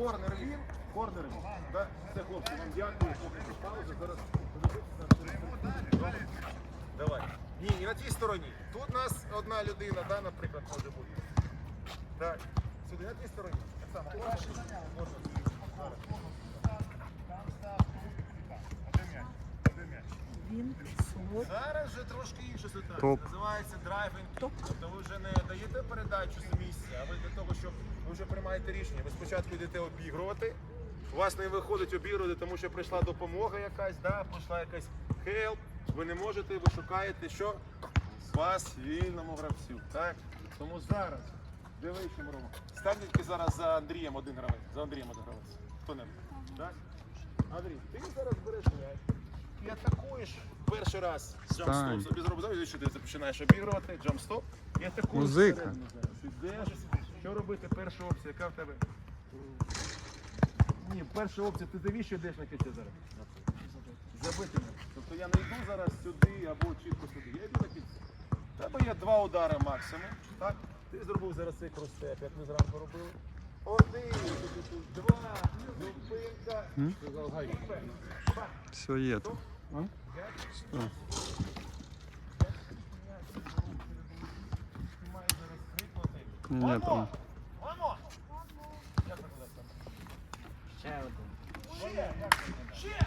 Корнер він, корнер він. Да? Це хлопці, вам дякую. Пауза, зараз. Давай. Ні, не на тій стороні. Тут у нас одна людина, да, наприклад, може бути. Так. Сюди, на тій стороні. Так само. Можна. Зараз. Він слот. Зараз вже трошки інша ситуація. Топ. Називається драйвинг. Тобто ви вже не даєте передачу з місця, а ви для того, щоб ви вже приймаєте рішення. Ви спочатку йдете обігрувати. У вас не виходить обігрувати, тому що прийшла допомога якась, да, прийшла якась хелп. Ви не можете, ви шукаєте, що вас вільному гравцю. Так? Тому зараз, дивись, що ми робимо. Тільки зараз за Андрієм один гравець. За Андрієм один гравець. Хто не Так? Андрій, ти зараз береш м'яч і атакуєш перший раз джамстоп собі зробив, що ти починаєш обігрувати, джамстоп і атакуєш. Музика. Ідеш, що робити? Перша опція, яка в тебе? Ні, перша опція, ти навіщо йдеш на кільце зараз? Забити мене. Тобто я не йду зараз сюди або чітко сюди. Я йду на кільце. Тебе є два удари максимум. Так? Ти зробив зараз цей кросстеп, як ми зранку робили. Один, два, зупинка. Все є Ні, ні, Мамо! там. Ще один. Ще. Ще!